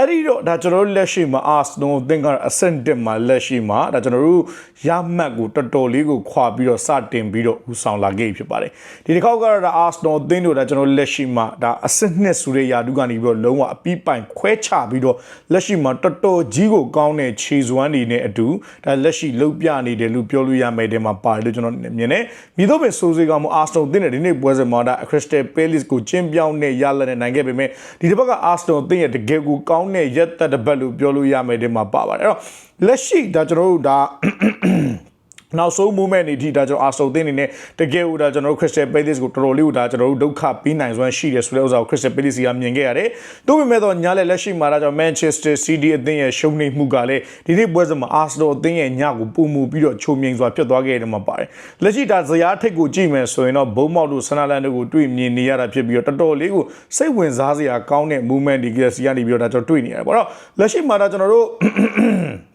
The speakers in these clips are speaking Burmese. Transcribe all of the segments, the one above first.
အဲ့ဒီတော့ဒါကျွန်တော်တို့လက်ရှိမှာ Arsenal အသင်းကအဆင့်1မှာလက်ရှိမှာဒါကျွန်တော်တို့ရမှတ်ကိုတော်တော်လေးကိုခွာပြီးတော့စတင်ပြီးတော့ဦးဆောင်လာခဲ့ဖြစ်ပါတယ်ဒီတစ်ခေါက်ကတော့ဒါ Arsenal အသင်းတို့ဒါကျွန်တော်တို့လက်ရှိမှာဒါအဆင့်2ဆိုတဲ့ယာတုကနေပြီးတော့လုံးဝအပြီးပိုင်ခွဲချပြီးတော့လက်ရှိမှာတော်တော်ကြီးကိုကောင်းတဲ့ခြေစွမ်းတွေနဲ့အတူဒါလက်ရှိလုတ်ပြနေတယ်လို့ပြောလို့ရမယ်တဲ့မှာပါတယ်လို့ကျွန်တော်မြင်တယ်မိတော့ပဲစိုးစေးကောင်မ Arsenal အသင်းနဲ့ဒီနေ့ပွဲစဉ်မှာဒါ Crystal Palace ကိုကျင်းပြောင်းနဲ့ရလက်နဲ့နိုင်ခဲ့ပေမဲ့ဒီတစ်ဘက်က Arsenal အသင်းရဲ့တကယ်ကိုကောင်းတဲ့ရက်သက်တစ်ပတ်လို့ပြောလို့ရမယ်တဲ့မှာပါပါတယ်အဲ့တော့လက်ရှိဒါကျွန်တော်တို့ဒါ နောက်ဆုံး moment နေထိဒါကျွန်တော်အာဆိုသင်းနေနဲ့တကယ်ဦးဒါကျွန်တော်တို့ Crystal Palace ကိုတော်တော်လေးဦးဒါကျွန်တော်တို့ဒုက္ခပြီးနိုင်စွမ်းရှိတယ်ဆိုတဲ့ဥစ္စာကို Crystal Palace ကမြင်ခဲ့ရတယ်။သို့ပေမဲ့တော့ညားလက်လက်ရှိမှာဒါကျွန်တော် Manchester City အသင်းရဲ့ရှုံးနိမ့်မှုကလည်းဒီနေ့ပွဲစဉ်မှာ Arsenal အသင်းရဲ့ညကိုပုံမူပြီးတော့ချုံမြိန်စွာဖြစ်သွားခဲ့တယ်မှာပါတယ်။လက်ရှိဒါဇယားထိတ်ကိုကြည့်မယ်ဆိုရင်တော့ဘုံမောက်တို့ဆန်နာလန်တို့ကိုတွေ့မြင်နေရတာဖြစ်ပြီးတော့တော်တော်လေးကိုစိတ်ဝင်စားစရာကောင်းတဲ့ movement ဒီကစီကနေပြီးတော့ဒါကျွန်တော်တွေ့နေရတယ်ပေါ့နော်။လက်ရှိမှာဒါကျွန်တော်တို့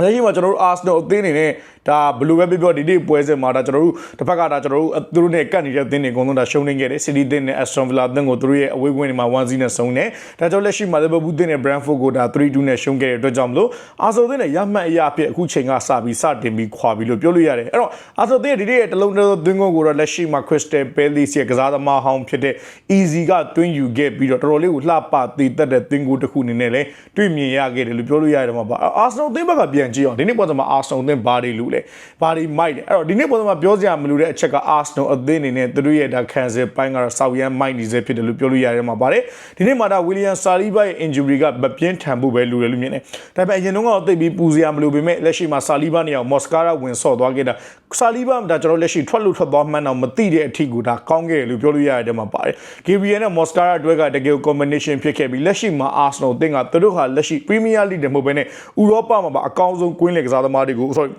လက်ရှိမှာကျွန်တော်တို့ Arsenal အသင်းနေနဲ့ဒါဘယ်လိုပဲပြောပြောဒီနေ့ပွဲစဉ်မှာဒါကျွန်တော်တို့တစ်ဖက်ကဒါကျွန်တော်တို့သူတို့နဲ့ကတ်နေတဲ့အသင်းတွေအကုန်လုံးဒါရှုံးနေခဲ့တယ် City အသင်းနဲ့ Aston Villa အသင်းကိုသူတို့ရဲ့အဝေးကွင်းတွေမှာ1-0နဲ့ဆုံးတယ်ဒါကြောင့်လက်ရှိမှာ Liverpool အသင်းနဲ့ Brentford ကိုဒါ3-2နဲ့ရှုံးခဲ့တဲ့အတွက်ကြောင့်မလို့ Arsenal အသင်းနဲ့ရမှတ်အရာအဖြစ်အခုချိန်ကစပြီးစတင်ပြီးခွာပြီးလို့ပြောလို့ရတယ်အဲ့တော့ Arsenal အသင်းရဲ့ဒီနေ့ရဲ့တလုံးတလုံးသွင်းကိုကိုတော့လက်ရှိမှာ Crystal Palace ရဲ့ကစားသမားဟောင်းဖြစ်တဲ့ Easy ကတွင်းယူခဲ့ပြီးတော့တော်တော်လေးကိုလှပတည်တက်တဲ့သွင်းကိုတစ်ခုအနေနဲ့လည်းတွေ့မြင်ရခဲ့တယ်လို့ပြောလို့ရတယ်မှာပါ Arsenal အသင်းဘက်ကပြန်ကြည့်အောင်ဒီနေ့ပွဲစဉ်မှာ Arsenal အသင်းဘာတွေလူလဲဘာတွေမိုက်တယ်အဲ့တော့ဒီနေ့ပုံစံမှာပြောစရာမလိုတဲ့အချက်က Arsenal အသင်းအနေနဲ့သူတို့ရဲ့ဒါခံစစ်ပိုင်းကတော့ဆောက်ရမ်းမိုက်နေစေဖြစ်တယ်လို့ပြောလို့ရတယ်မှာပါတယ်ဒီနေ့မှာဒါ William Saliba ရဲ့ injury ကမပြင်းထန်ဖို့ပဲလိုတယ်လို့မြင်တယ်ဒါပေမဲ့အရင်တုန်းကတော့သိပြီးပူစရာမလိုပေမဲ့လက်ရှိမှာ Saliba နေအောင် Moscara ဝင်ဆော့သွားခဲ့တာ Saliba ဒါကျွန်တော်လက်ရှိထွက်လို့ထွက်သွားမှန်းတော့မသိတဲ့အထိကိုဒါကောင်းခဲ့တယ်လို့ပြောလို့ရတယ်မှာပါတယ် Gabriel နဲ့ Moscara အတွက်ကတကယ် combination ဖြစ်ခဲ့ပြီးလက်ရှိမှာ Arsenal အသင်းကသူတို့ဟာလက်ရှိ Premier League တွေမဟုတ်ဘဲနဲ့ဥရောပမှာပါအကောင်းဆုံးကွင်းလယ်ကစားသမားတွေကို sorry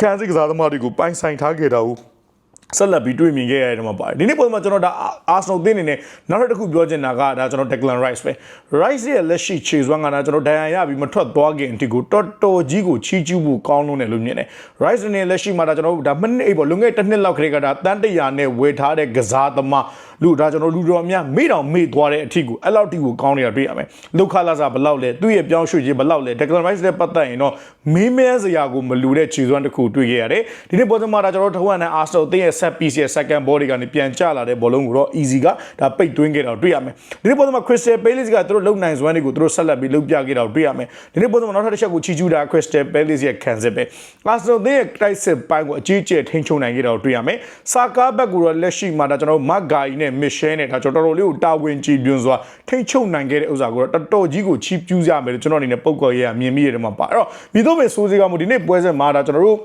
ခန်းစစ်ကစားသမားတွေကိုပိုင်ဆိုင်ထားခဲ့တာကိုဆက်လက်ပြီးတွေ့မြင်ခဲ့ရတယ်မှာပါတယ်ဒီနေ့ပုံမှာကျွန်တော်ဒါအာဆနယ်သင်းအနေနဲ့နောက်တစ်ခုပြောချင်တာကဒါကျွန်တော် Declan Rice ပဲ Rice ရဲ့လက်ရှိခြေစွမ်းကဒါကျွန်တော်ဒဏ်ရာရပြီးမထွက်သွားခင်အထိကိုတော်တော်ကြီးကိုချီးကျူးဖို့ကောင်းလုံးတယ်လို့မြင်တယ် Rice အနေနဲ့လက်ရှိမှာဒါကျွန်တော်ဒါမနစ်ပေါ့လွန်ခဲ့တဲ့နှစ်လောက်ခရေကဒါတန်တရာနဲ့ဝယ်ထားတဲ့ကစားသမား လူဒါကျွန်တော်လူတော်များမေ့တောင်မေ့သွားတဲ့အထိကိုအဲ့လောက်ထိကိုကောင်းနေတာတွေ့ရမယ်လောက်ခလာစားဘလောက်လဲသူ့ရဲ့ပြောင်းရွှေ့ခြင်းဘလောက်လဲ Declan Rice နဲ့ပတ်သက်ရင်တော့မင်းမဲစရာကိုမလူတဲ့ခြေစွမ်းတစ်ခုတွေ့ခဲ့ရတယ်ဒီနေ့ပေါ်စမှာဒါကျွန်တော်ထဝက်နဲ့ Arsenal တင်းရဲ့ set piece ရဲ့ second ball တွေကနေပြန်ကျလာတဲ့ဘောလုံးကိုတော့ easy ကဒါပိတ်သွင်းခဲ့တာတွေ့ရမယ်ဒီနေ့ပေါ်စမှာ Crystal Palace ကသူတို့လုံနိုင်စွမ်းတွေကိုသူတို့ဆက်လက်ပြီးလုပ်ပြခဲ့တာတွေ့ရမယ်ဒီနေ့ပေါ်စမှာနောက်ထပ်တစ်ချက်ကိုချီကျူးတာ Crystal Palace ရဲ့ခံစစ်ပဲ Arsenal တင်းရဲ့တိုက်စစ်ပိုင်းကိုအကြီးအကျယ်ထိန်းချုပ်နိုင်ခဲ့တာတွေ့ရမယ်စာကားဘက်ကိုတော့လက်ရှိမှာဒါကျွန်တော် Mark Guy နဲ့ Michel နဲ့ဒါကျွန်တော်တော်တော်လေးကိုတာဝန်ကြည်ပြွန်စွာထိန်းချုပ်နိုင်ခဲ့တဲ့ဥစ္စာကိုတော့တော်တော်ကြီးကိုချီးကျူးကြမယ်လို့ကျွန်တော်အနေနဲ့ပုံကော်ရဲရမြင်မိရတယ်မှာပါအဲ့တော့မိတို့ပဲစိုးစည်းကမို့ဒီနေ့ပွဲစဉ်မှာဒါကျွန်တော်တို့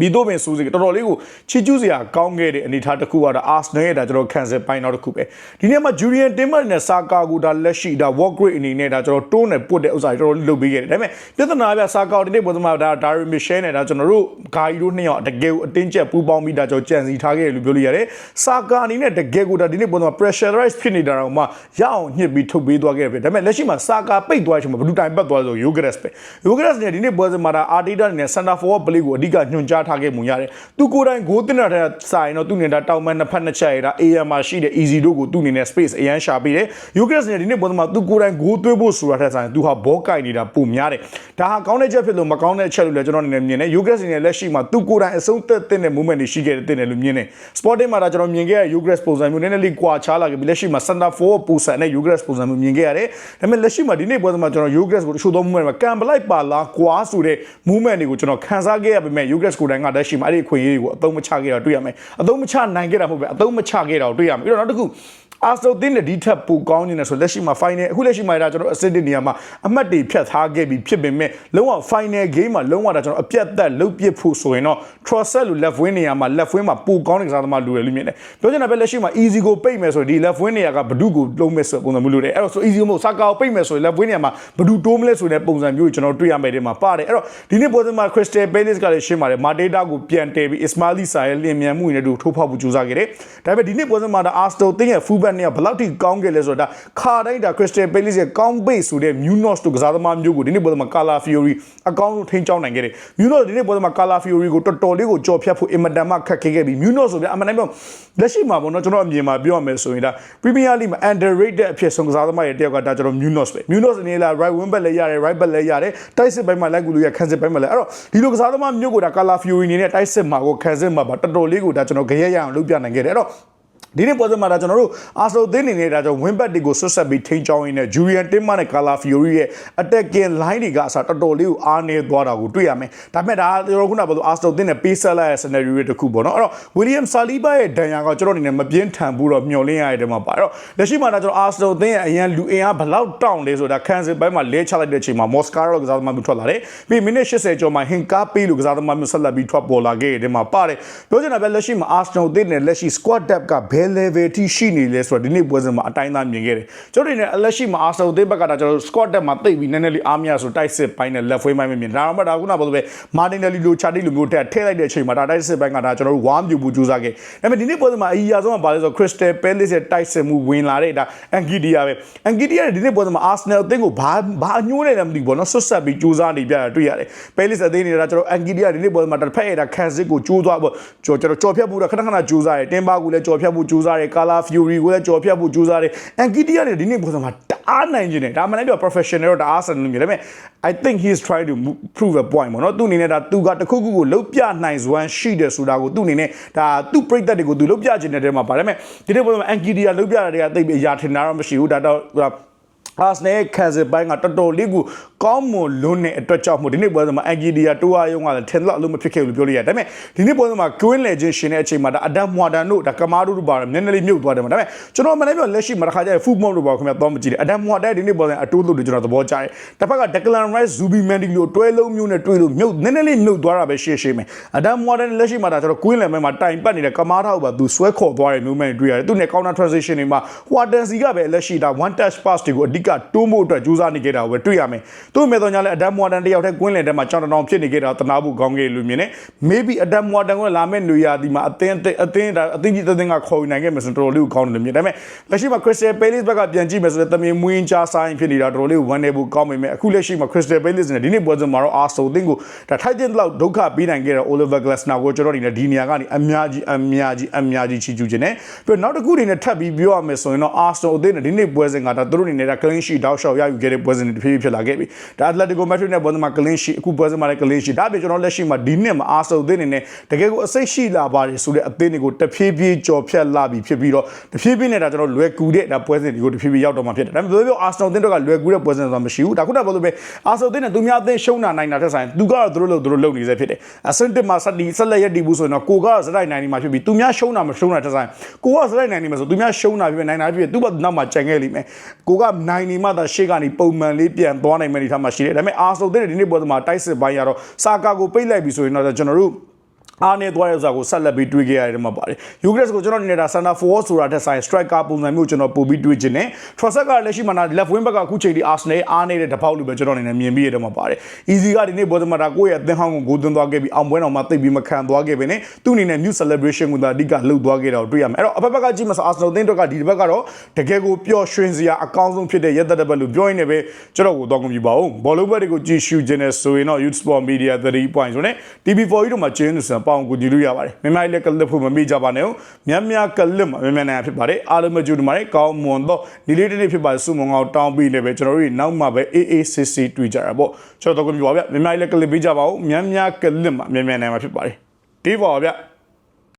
မိတို့ပင်စူးစီတော်တော်လေးကိုချီကျူးစရာကောင်းခဲ့တဲ့အနေအထားတစ်ခုကတော့ Arsenal ရဲ့ဒါကျွန်တော်ခံစစ်ပိုင်းနောက်တစ်ခုပဲဒီနေ့မှာ Julian Timber နဲ့ Saka ကိုဒါလက်ရှိဒါ work rate အနေနဲ့ဒါကျွန်တော်တိုးနဲ့ပုတ်တဲ့ဥစ္စာတွေတော်တော်လေးလုပ်ပေးခဲ့တယ်ဒါပေမဲ့ပြဿနာပြ Saka ဒီနေ့ပုံစံမှာဒါ Darren Michel နဲ့ဒါကျွန်တော်တို့ဂါရီတို့နှစ်ယောက်တကယ်ကိုအတင်းကျပ်ပူးပေါင်းပြီးဒါကျွန်တော်ကြံစီထားခဲ့တယ်လို့ပြောလို့ရတယ် Saka အနေနဲ့တကယ်ကိုဒါဒီနေ့ပုံစံမှာ pressurize ဖြစ်နေတာတော့မှရအောင်ညှစ်ပြီးထုတ်ပေးသွားခဲ့တယ်ဒါပေမဲ့လက်ရှိမှာ Saka ပိတ်သွားချိန်မှာဘယ်သူတိုင်ပတ်သွားလဲဆို Yogres ပဲ Yogres နဲ့ဒီနေ့ပွဲစဉ်မှာဒါ Arteta နဲ့ center forward play ကိုအဓိကညွှန်ကြားထားခဲ့မှုရတယ်သူကိုယ်တိုင်ဂိုးတင်တာတဲ့စာရင်တော့သူနေတာတောင်မနှစ်ဖက်နှစ်ချက်ရတာ AM မှာရှိတဲ့ easy တို့ကိုသူနေနဲ့ space အရန်ရှာပေးတယ် Yogres နဲ့ဒီနေ့ပုံစံမှာသူကိုယ်တိုင်ဂိုးသွေးဖို့ဆိုတာတဲ့ဆိုင်သူဟာဘောကင်နေတာပုံများတယ်ဒါဟာကောင်းတဲ့ချက်ဖြစ်လို့မကောင်းတဲ့ချက်လို့လည်းကျွန်တော်အနေနဲ့မြင်တယ် Yogres နဲ့လက်ရှိမှာသူကိုယ်တိုင်အဆုံးသက်တဲ့ movement တွေရှိခဲ့တဲ့တင်တယ်လို့မြင်တယ် Sporting မှာဒါကျွန်တော်မြင်ခဲ့ရ Yogres ပုံစံမျိုးနည်းနည်းလေးကွာခြားလာခဲ့ပြီးလက်ရှိမှာ center forward ပုံစံနဲ့ Yogres ပုံစံမျိုးမြင်ခဲ့ရတယ်ဒါပေမဲ့လက်ရှိမှာဒီနေ့ပွဲစဉ်မှာကျွန်တော် Yogres ကိုတချို့သော movement မှာကံပလိုက်ပါလားကွာဆိုတဲ့ movement တွေကိုကျွန်တော်ခန်းစားခဲ့ရပေမဲ့ Yogres ကိုယ်တိုင်ကလက်ရှိမှာအဲ့ဒီအခွင့်အရေးတွေကိုအသုံးမချခဲ့တာတွေ့ရမယ်အသုံးမချနိုင်ခဲ့တာမဟုတ်ပဲအသုံးမချခဲ့တာကိုတွေ့ရမယ်ပြီးတော့နောက်တစ်ခုအာဆိုတင်းတဲ့ဒီထက်ပိုကောင်းနေတယ်ဆိုလက်ရှိမှာ final အခုလက်ရှိမှာဒါကျွန်တော်အစစ်တဲ့နေရာမှာအမှတ်တွေဖြတ်ထားခဲ့ပြီးဖြစ်ပေမဲ့လုံးဝ final game မှာလုံးဝဒါကျွန်တော်အပြတ်သက်လုတ်ပစ်ဖို့ဆိုရင်တော့ Trossard လို့ left wing နေရာမှာ left wing မှာပိုကောင်းတဲ့ကစားသမားလူတယ်လို့မြင်တယ်ပြောချင်တာပဲလက်ရှိမှာ easy ကိုပိတ်မယ်ဆိုရင်ဒီ left wing နေရာကဘဒုကိုလုံးမဲ့ဆိုပုံစံမျိုးလို့တယ်အဲ့တော့ဆို easy မဟုတ် Saka ကိုပိတ်မယ်ဆိုရင် left wing နေရာမှာဘဒုတိုးမလဲဆိုတဲ့ပုံစံမျိုးကိုကျွန်တော်တွေ့ရမယ်ဒီမှာပါတယ်အဲ့တော့ဒီနေ့ပွဲစဉ်မှာ Crystal Palace ကလည်းရှင်းပါတယ် Mate data ကိုပြန်တည်ပြီး Ismaili စာရဲ့လင်မြန်မှုတွေနဲ့တူထိုးဖောက်ဖို့ကြိုးစားခဲ့တယ်။ဒါပေမဲ့ဒီနှစ်ပွဲစဉ်မှာဒါ Arsenal တင်းရဲ့ fullback နဲ့ဘယ်လောက်ထိကောင်းခဲ့လဲဆိုတော့ဒါခါတိုင်းဒါ Crystal Palace ရဲ့ကောင်းပိတ်ဆိုတဲ့ Munoz တို့ကစားသမားမျိုးကိုဒီနှစ်ပွဲစဉ်မှာ Cala Fiori အကောင်းဆုံးထိန်းချောင်းနိုင်ခဲ့တယ်။ Munoz ဒီနှစ်ပွဲစဉ်မှာ Cala Fiori ကိုတော်တော်လေးကိုကြော်ဖြတ်ဖို့အင်မတန်မှခက်ခဲခဲ့ပြီး Munoz ဆိုပြအမှန်တိုင်းပြောလက်ရှိမှာပေါ့နော်ကျွန်တော်အမြင်မှာပြောရမယ်ဆိုရင်ဒါ Premier League မှာ underrated အဖြစ်ဆုံးကစားသမားရဲ့တယောက်ကဒါကျွန်တော် Munoz ပဲ Munoz အနေနဲ့ right wing back လည်းရတယ် right back လည်းရတယ်တိုက်စစ်ဘက်မှာလိုက်ကူလို့ရခန်းစစ်ဘက်မှာလည်းအဲ့တော့ဒီလိုကစားသမားမျိုးကိုဒါ Cala Fiori အနေနဲ့တိုက်စစ်မှာကိုခံစစ်မှာပါတော်တော်လေးကိုဒါကျွန်တော်ကြရက်ရအောင်လုပ်ပြနိုင်ခဲ့တယ်အဲ့တော့ ဒီနေ့ပွဲစဉ်မှာဒါကျွန်တော်တို့အာဆယ်သင်းနေနေတာကျွန်တော်ဝင်းဘက်တွေကိုဆွတ်ဆက်ပြီးထိန်းချောင်းရင်းနဲ့ဂျူရီယန်တင်မာနဲ့ကာလာဖီယိုရီရဲ့ attacking line တွေကအစားတော်တော်လေးကိုအားနေသွားတာကိုတွေ့ရမယ်ဒါပေမဲ့ဒါကျွန်တော်ခုနကပြောလို့အာဆယ်သင်းနဲ့ပေးဆက်လိုက်တဲ့ scenario တွေတစ်ခုပေါ့နော်အဲ့တော့ဝီလီယမ်ဆာလီဘာရဲ့ဒဏ်ရာကကျွန်တော်အနေနဲ့မပြင်းထန်ဘူးတော့မျှော်လင့်ရတဲ့တဲမှာပါအဲ့တော့လက်ရှိမှာဒါကျွန်တော်အာဆယ်သင်းရဲ့အရန်လူအင်အားဘလောက်တောင့်လဲဆိုတာခန်းစစ်ပိုင်းမှာလဲချလိုက်တဲ့အချိန်မှာမော်စကာရောကစားသမားမျိုးထွက်လာတယ်ပြီးမိနစ်80ကျော်မှာဟင်ကားပေးလို့ကစားသမားမျိုးဆက်လက်ပြီးထွက်ပေါ်လာခဲ့တဲ့တဲမှာပါတယ်ပြောချင်တာပဲလက်ရှိမှာအာဆယ်သင်းနဲ့လက်ရှိ squad depth ကဘယ် level ထိရှိနေလဲဆိုတော့ဒီနေ့ပွဲစဉ်မှာအတိုင်းသားမြင်ခဲ့တယ်ကျွန်တော်တို့နေလက်ရှိမှာအာဆယ်သင်းဘက်ကဒါကျွန်တော် squad depth မှာတိတ်ပြီးနည်းနည်းလေးအားမရဆိုတိုက်စစ်ပိုင်းနဲ့ left wing ပိုင်းမမြင်ဒါတော့မှဒါခုနကပြောလို့ပဲမာတင်နယ်လီလိုချာတီလိုမျိုးတက်ထည့်လိုက်တဲ့အချိန်မှာဒါတိုက်စစ်ပိုင်းကဒါကျွန်တော်တို့ဝါမြူဘူးကြိုးစားခဲ့ဒါပေမဲ့ဒီနေ့ပွဲစဉ်မှာအကြီးအဆုံးကဘာလဲဆိုတော့ Crystal Palace ရဲ့တိုက်စစ်မှုဝင်လာတဲ့ဒါ Angidia ပဲ Angidia ဒီနေ့ပွဲစဉ်မှာ Arsenal အသင်းကိုဘာဘာအညိုးနေတယ်မသိဘူးပေါ့နော်ဆွတ်ဆက်ပြီးကြိုးစားနေပြတာတွေ့ရတယ် Palace အသင်းနေတာကျွန်တော် Angidia ဒီနေ့ပွဲစဉ်မှာတစ်ဖက်ရတာခံစစ်ကိုကြိုးသွားပေါ့ကျွန်တော်ကြော်ဖြတ်ဖို့တော့ခဏခဏကြိုးစားတယ်တင်ပါကိုလည်းကြော်ဖြတ်ဖို့ကြိုးစားတယ် Cala Fury ကိုလည်းကြော်ဖြတ်ဖို့ကြိုးစားတယ် Angidia တွေဒီနေ့ပွဲစဉ်မှာတအားနိုင်နေတယ်ဒါမှလည်းပြော professional တော့တအားဆန်နေတယ်ဒါပေမဲ့ I think he is trying to prove a point ပေါ့နော်သူအနေနဲ့ဒါသူကတခုခုကိုလုတ်ပြနိုင်စွမ်းရှိတယ်ဆိုတာကိုသူအနေနဲ့ဒါသူ့ပြိသက်တွေကိုသူလုတ်ပြခြင်းတဲ့တဲမှာပါဒါပေမဲ့ဒီနေ့ပွဲမှာ Angidia လုတ်ပြတာတွေကတိတ်ပြီးအရာထင်တာတော့မရှိဘူးဒါတော့ အာစနယ်ခံစစ်ပိုင်းကတော်တော်လေးကိုကောင်းမွန်လွန်းတဲ့အတွက်ကြောင့်မို့ဒီနေ့ပွဲစဉ်မှာအန်ဂီဒီယာတိုးအားယုံကလည်းထင်တော့အလုံးမဖြစ်ခဲ့ဘူးလို့ပြောလို့ရတယ်ဒါပေမဲ့ဒီနေ့ပွဲစဉ်မှာကွင်းလေချင်းရှင်တဲ့အချိန်မှာဒါအဒမ်မွာဒန်တို့ဒါကမာဒိုတို့ပါမျက်နှာလေးမြုပ်သွားတယ်မှာဒါပေမဲ့ကျွန်တော်မနေ့ပြောလက်ရှိမှာတစ်ခါကျရင်ဖူမော့တို့ပါခင်ဗျာတော့မကြည့်တယ်အဒမ်မွာဒန်ဒီနေ့ပွဲစဉ်အတိုးလို့ကျွန်တော်သဘောကျတယ်တစ်ဖက်ကဒက်ကလန်ရိုက်ဇူဘီမန်ဒီလိုတွဲလုံးမျိုးနဲ့တွဲလို့မြုပ်နည်းနည်းလေးမြုပ်သွားတာပဲရှေ့ရှေ့မယ်အဒမ်မွာဒန်လက်ရှိမှာဒါကျွန်တော်ကွင်းလေမှာတိုင်ပတ်နေတဲ့ကမာထောက်ပါသူဆွဲခေါ်သွားတဲ့ movement တွေတွေ့ရတယ်သူနဲ့ counter transition တွေမှာဟွာတန်စီကပဲလက်ရှိဒါ one touch pass တွေကိုအဓိကတိုးဖို့အတွက်ကြိုးစားနေကြတာကိုပဲတွေ့ရမယ်သူ့မဲ့တော့ညာလဲအဒမ်မွာဒန်တယောက်တည်းကွင်းလင်ထဲမှာကြောင်တောင်ဖြစ်နေကြတာတနာဖို့ကောင်းခဲ့လို့မြင်နေ maybe အဒမ်မွာဒန်ကလာမဲ့နေရာဒီမှာအသင်းအသင်းဒါအသင်းကြီးအသင်းကခေါ်ယူနိုင်ခဲ့မယ်ဆိုတော့တော်တော်လေးကိုကောင်းတယ်လို့မြင်ဒါပေမဲ့လက်ရှိမှာ Crystal Palace ဘက်ကပြန်ကြည့်မယ်ဆိုတော့တမင်မွင်းချဆိုင်ဖြစ်နေတာတော်တော်လေးဝမ်းနေဖို့ကောင်းပေမဲ့အခုလက်ရှိမှာ Crystal Palace နဲ့ဒီနေ့ပွဲစဉ်မှာတော့ Arsenal အသင်းကိုဒါထိုက်တဲ့လောက်ဒုက္ခပေးနိုင်ခဲ့တဲ့ Oliver Glasner ကိုကျွန်တော်ဒီနေ့ဒီနေရာကနေအများကြီးအများကြီးအများကြီးချီးကျူးခြင်းနဲ့ပြီးတော့နောက်တစ်ခုအနေနဲ့ထပ်ပြီးပြောရမယ်ဆိုရင်တော့ Arsenal အသင်းနဲ့ဒီနေ့ပွဲစဉ်ကဒါသူတို့အနေနဲ့ဒါ clean sheet တောက်လျှောက်ရယူခဲ့တဲ့ပွဲစဉ်တွေတစ်ဖြည်းဖြည်းဖြစ်လာခဲ့ပြီဒါ Atletico Madrid နဲ့ပွဲစဉ်မှာ clean sheet အခုပွဲစဉ်မှာလည်း clean sheet ဒါပြင်ကျွန်တော်လက်ရှိမှာဒီနှစ်မှာ Arsenal အသင်းအနေနဲ့တကယ်ကိုအစိတ်ရှိလာပါတယ်ဆိုတဲ့အသင်းတွေကိုတဖြည်းဖြည်းကြော်ဖြတ်လာပြီဖြစ်ပြီးတော့တဖြည်းဖြည်းနဲ့ဒါကျွန်တော်လွယ်ကူတဲ့ဒါပွဲစဉ်တွေကိုတဖြည်းဖြည်းရောက်တော့မှာဖြစ်တယ်ဒါပေမဲ့ဘယ်လိုပြော Arsenal အသင်းတို့ကလွယ်ကူတဲ့ပွဲစဉ်ဆိုတာမရှိဘူးဒါခုနကပြောလို့ပဲ Arsenal အသင်းနဲ့သူများအသင်းရှုံးတာနိုင်တာထက်ဆိုင်သူကတော့သူတို့လို့သူတို့လုပ်နေစေဖြစ်တယ်အဆင့်တစ်မှာဆက်ဒီဆက်လက်ရည်တည်ဘူးဆိုရင်တော့ကိုကတော့စတိုက်နိုင်နေမှာဖြစ်ပြီးသူများရှုံးတာမရှုံးတာထက်ဆိုင်ကိုကစတိုက်နိုင်နေမှာဆိုသူများရှုံးတာဖြစ်ဖြစ်နိုင်တာဖြစ်ဖြစ်သူ့ဘက်နောက်မှာကြံခဲ့လိမ့်မယ်ကိုကနိုင်နေမှသာရှေ့ကနေပုံမှန်လေးပြန်သွားနိုင်မယ်ဒီထားမှာရှိတယ်ဒါပေမဲ့ Arsenal တဲ့ဒီနေ့ပွဲမှာတိုက်စစ်ပိုင်းရတော့စာကာကိုပိတ်လိုက်ပြီဆိုရင်တော့ကျွန်တော်တို့ အားနေသွားတဲ့ဥစ္စာကိုဆက်လက်ပြီးတွေးခဲ့ရတယ်မှာပါတယ်ယူဂရက်စ်ကိုကျွန်တော်အနေနဲ့ဒါ center forward ဆိုတာတက်ဆိုင် striker ပုံစံမျိုးကျွန်တော်ပို့ပြီးတွေးခြင်းနဲ့ Trossard ကလက်ရှိမှာ left wing back ကအခုချိန်ဒီ Arsenal အားနေတဲ့တပေါက်လို့ပဲကျွန်တော်အနေနဲ့မြင်ပြီးရတယ်မှာပါတယ် easy ကဒီနေ့ဘောဓမာတာကိုယ့်ရဲ့အသင်းဟောင်းကိုဂိုးသွင်းသွားခဲ့ပြီးအောင်ပွဲတော်မှာတိတ်ပြီးမခံသွားခဲ့ပဲနဲ့သူ့အနေနဲ့ new celebration ကိုဒါအဓိကလှုပ်သွားခဲ့တာကိုတွေ့ရမယ်အဲ့တော့အဖက်ဖက်ကကြည့်မှဆို Arsenal အသင်းတို့ကဒီတစ်ဘက်ကတော့တကယ်ကိုပျော်ရွှင်စရာအကောင်းဆုံးဖြစ်တဲ့ရက်သက်တစ်ဘက်လို့ပြောရင်းနဲ့ပဲကျွန်တော်ကိုတော့ကုန်ပြီပါဦးဘောလုံးဘက်တွေကိုကြည့်ရှုခြင်းနဲ့ဆိုရင်တော့ Youth Sport Media 3 point ဆိုနဲ့ TV4 ကြီးတို့မှာကျင်းနေစံပေါအောင်ကိုကြည့်လို့ရပါတယ်မြန်မာလေးကလစ်ဖို့မမေ့ကြပါနဲ့ဦးမြန်မြန်ကလစ်မှာမြန်မြန်နိုင်ဖြစ်ပါတယ်အားလုံးမကြိုးဒီမှာလေကောင်းမွန်တော့ဒီလေးတစ်နေ့ဖြစ်ပါတယ်စုမုံအောင်တောင်းပြီးလည်းပဲကျွန်တော်တို့နောက်မှပဲ AACC တွေ့ကြတာပေါ့ကျွန်တော်တော့ကိုပြပါဗျမြန်မာလေးကလစ်ပေးကြပါဦးမြန်မြန်ကလစ်မှာမြန်မြန်နိုင်မှာဖြစ်ပါတယ်ဒီပါဗျ